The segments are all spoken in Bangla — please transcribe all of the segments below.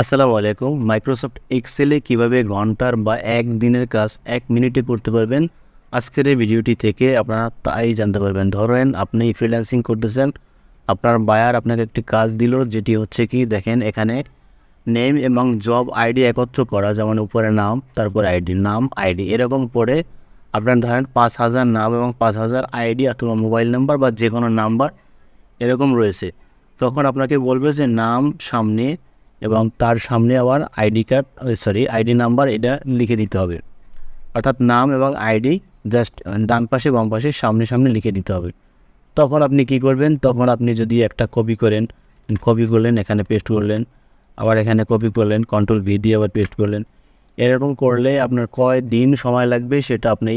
আসসালামু আলাইকুম। মাইক্রোসফট এক্সেলে কীভাবে ঘণ্টার বা এক দিনের কাজ এক মিনিটে করতে পারবেন? আজকের এই ভিডিওটি থেকে আপনারা তাই জানতে পারবেন। ধরেন আপনি ফ্রিল্যান্সিং করতেছেন। আপনার বায়ার আপনাকে একটি কাজ দিল, যেটি হচ্ছে কি, দেখেন এখানে নেম এবং জব আইডি একত্র করা, যেমন উপরে নাম, তারপর আইডি নাম আইডি এরকম করে আপনার ধরেন পাঁচ হাজার নাম এবং পাঁচ হাজার আইডি অথবা মোবাইল নাম্বার বা যে কোনো নাম্বার এরকম রয়েছে। তখন আপনাকে বলবে যে, নাম সামনে এবং তার সামনে আবার ID card sorry ID number এটা লিখে দিতে হবে। অর্থাৎ নাম এবং আইডি জাস্ট ডান পাশে, বাম পাশে, সামনে সামনে লিখে দিতে হবে। তখন আপনি কি করবেন? তখন আপনি যদি একটা কপি করেন কপি করলেন, এখানে পেস্ট করলেন, আবার এখানে কপি করলেন কন্ট্রোল ভি দিয়ে আবার পেস্ট করলেন। এরকম করলে আপনার কয় দিন সময় লাগবে সেটা আপনি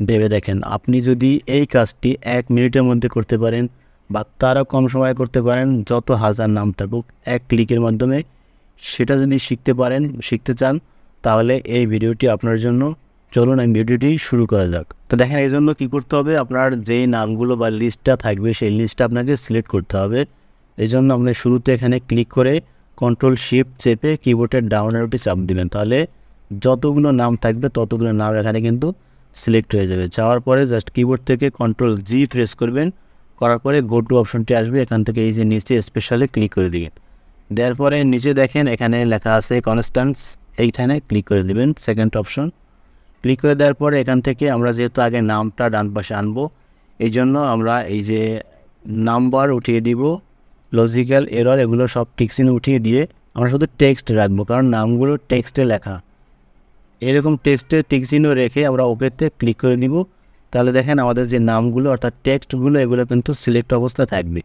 ভেবে দেখেন। আপনি যদি এই কাজটি এক মিনিটের মধ্যে করতে পারেন বা তারও কম সময় করতে পারেন, যত হাজার নাম থাকুক, এক ক্লিকের মাধ্যমে। সেটা যদি শিখতে পারেন, শিখতে চান, তাহলে এই ভিডিওটি আপনার জন্য। চলুন আমি ভিডিওটি শুরু করা যাক। তো দেখেন, এই জন্য কী করতে হবে? আপনার যেই নামগুলো বা লিস্টটা থাকবে, সেই লিস্টটা আপনাকে সিলেক্ট করতে হবে। এই জন্য আপনি শুরুতে এখানে ক্লিক করে কন্ট্রোল শিফট চেপে কিবোর্ডের ডাউন অ্যারোটি চাপ দিবেন। তাহলে যতগুলো নাম থাকবে, ততগুলো নাম এখানে কিন্তু সিলেক্ট হয়ে যাবে। যাওয়ার পরে জাস্ট কিবোর্ড থেকে কন্ট্রোল জি প্রেস করবেন। করার পরে গো টু অপশনটি আসবে, এখান থেকে এই যে নিচে স্পেশালি ক্লিক করে দিবেন। দেওয়ার পরে নিচে দেখেন এখানে লেখা আছে কনস্ট্যান্টস এইখানে ক্লিক করে দিবেন সেকেন্ড অপশন ক্লিক করে দেওয়ার পরে এখান থেকে আমরা যেহেতু আগে নামটা ডান পাশে আনব, এই জন্য আমরা এই যে নাম্বার উঠিয়ে দিব লজিক্যাল এরর এগুলো সব টিকসিনে উঠিয়ে দিয়ে আমরা শুধু টেক্সট রাখব, কারণ নামগুলো টেক্সটে লেখা। এরকম টেক্সটের টিকচিহ্ন রেখে আমরা ওকেতে ক্লিক করে দিব তাহলে দেখেন আমাদের যে নামগুলো অর্থাৎ টেক্সটগুলো, এগুলো কিন্তু সিলেক্ট অবস্থায় থাকবে।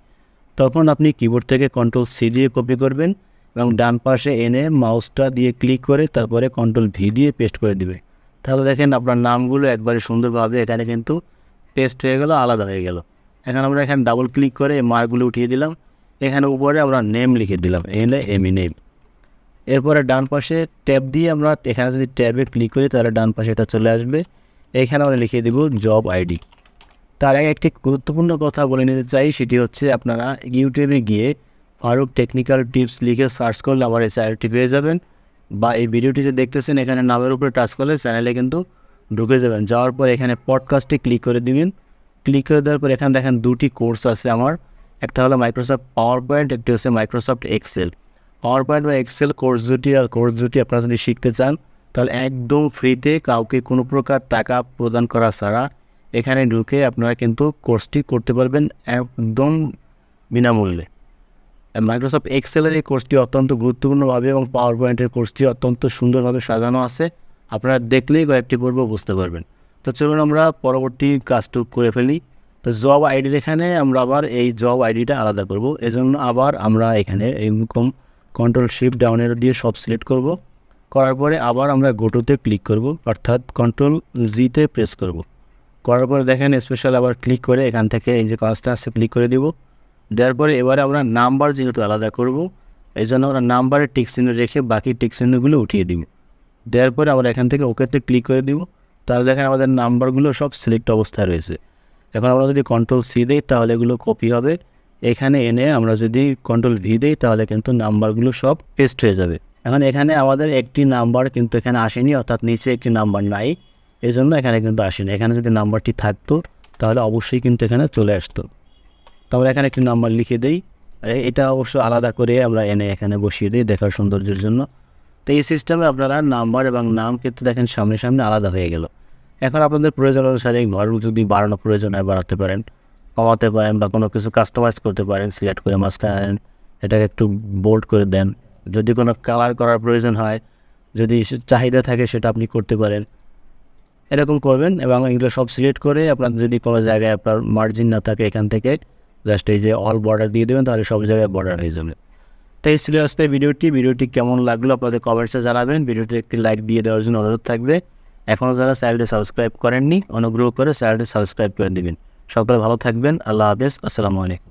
তখন আপনি কিবোর্ড থেকে কন্ট্রোল সি দিয়ে কপি করবেন এবং ডান পাশে এনে মাউসটা দিয়ে ক্লিক করে তারপরে কন্ট্রোল ভি দিয়ে পেস্ট করে দিবে। তাহলে দেখেন আপনার নামগুলো একবারে সুন্দরভাবে এখানে কিন্তু পেস্ট হয়ে গেল, আলাদা হয়ে গেল। এখন আমরা এখানে ডাবল ক্লিক করে মার্কগুলো উঠিয়ে দিলাম। এখানে উপরে আমরা নেম লিখে দিলাম এনে এমি নেম এরপরে ডান পাশে ট্যাব দিয়ে আমরা এখানে যদি ট্যাবে ক্লিক করি, তাহলে ডান পাশে এটা চলে আসবে। এখানে আমরা লিখে দেব জব আইডি তার আগে একটি গুরুত্বপূর্ণ কথা বলে নিতে চাই, সেটি হচ্ছে আপনারা ইউটিউবে গিয়ে ফারুক টেকনিক্যাল টিপস লিখে সার্চ করলে আমার এই চ্যানেলটি পেয়ে যাবেন বা এই ভিডিওটি যে দেখতেছেন, এখানে নামের উপরে টাচ করলে চ্যানেলে কিন্তু ঢুকে যাবেন। যাওয়ার পর এখানে পডকাস্টে ক্লিক করে দিবেন। ক্লিক করে দেওয়ার পর এখানে দেখেন দুটি কোর্স আছে আমার। একটা হলো মাইক্রোসফট পাওয়ার পয়েন্ট একটি হচ্ছে মাইক্রোসফট এক্সেল পাওয়ার পয়েন্ট বা এক্সেল কোর্স দুটি, আর কোর্স দুটি আপনারা যদি শিখতে চান তাহলে একদম ফ্রিতে কাউকে কোনো প্রকার টাকা প্রদান করা ছাড়া এখানে ঢুকে আপনারা কিন্তু কোর্সটি করতে পারবেন একদম বিনামূল্যে। মাইক্রোসফট এক্সেলের এই কোর্সটি অত্যন্ত গুরুত্বপূর্ণভাবে এবং পাওয়ার পয়েন্টের কোর্সটি অত্যন্ত সুন্দরভাবে সাজানো আছে। আপনারা দেখলেই কয়েকটি পর্ব বুঝতে পারবেন। তো চলুন আমরা পরবর্তী কাজটুক করে ফেলি। তো জব আইডির এখানে আমরা আবার এই জব আইডিটা আলাদা করব। এজন্য আবার আমরা এখানে এরকম কন্ট্রোল শিফট ডাউনের দিয়ে সব সিলেক্ট করব। করার পরে আবার আমরা গোটোতে ক্লিক করব, অর্থাৎ কন্ট্রোল জিতে প্রেস করব। করার পরে দেখেন স্পেশাল আবার ক্লিক করে এখান থেকে এই যে কাজটা আছে ক্লিক করে দিব। দেওয়ার পরে এবারে আমরা নাম্বার যেহেতু আলাদা করব এই জন্য আমরা নাম্বারের টিক চিহ্ন রেখে বাকি টিক চিহ্নগুলো উঠিয়ে দিব। দেওয়ার পরে আমরা এখান থেকে ওকেতে ক্লিক করে দিব। তাহলে দেখেন আমাদের নাম্বারগুলো সব সিলেক্ট অবস্থায় রয়েছে। এখন আমরা যদি কন্ট্রোল সি দিই, তাহলে এগুলো কপি হবে। এখানে এনে আমরা যদি কন্ট্রোল ভি দিই, তাহলে কিন্তু নাম্বারগুলো সব পেস্ট হয়ে যাবে। এখন এখানে আমাদের একটি নাম্বার কিন্তু এখানে আসেনি, অর্থাৎ নিচে একটি নাম্বার নাই। এই জন্য এখানে কিন্তু আসেনি। এখানে যদি নাম্বারটি থাকতো, তাহলে অবশ্যই কিন্তু এখানে চলে আসতো। তো আমরা এখানে একটি নাম্বার লিখে দিই। এটা অবশ্য আলাদা করে আমরা এনে এখানে বসিয়ে দিই দেখার সৌন্দর্যের জন্য। তো এই সিস্টেমে আপনারা নাম্বার এবং নাম কিন্তু দেখেন সামনে সামনে আলাদা হয়ে গেল। এখন আপনাদের প্রয়োজন অনুসারে ঘর যদি বাড়ানো প্রয়োজন হয়, বাড়াতে পারেন, কমাতে পারেন বা কোনো কিছু কাস্টমাইজ করতে পারেন সিলেক্ট করে মাঝখানে আনেন এটাকে একটু বোল্ড করে দেন। যদি কোনো কালার করার প্রয়োজন হয়, যদি চাহিদা থাকে সেটা আপনি করতে পারেন। এরকম করবেন এবং এগুলো সব সিলেক্ট করে আপনার যদি কোনো জায়গায় আপনার মার্জিন না থাকে এখান থেকে জাস্ট এই যে অল বর্ডার দিয়ে দেবেন, তাহলে সব জায়গায় বর্ডার হয়ে যাবে। তো এই ছিল আসতে ভিডিওটি। ভিডিওটি কেমন লাগল আপনাদের কমেন্টসে জানাবেন। ভিডিওটি একটি লাইক দিয়ে দেওয়ার জন্য অনুরোধ থাকবে। এখনও যারা চ্যানেলটি সাবস্ক্রাইব করেননি, অনুগ্রহ করে চ্যানেলটি সাবস্ক্রাইব করে দেবেন। সকলে ভালো থাকবেন। আল্লাহ হাফেজ। আসসালামু আলাইকুম।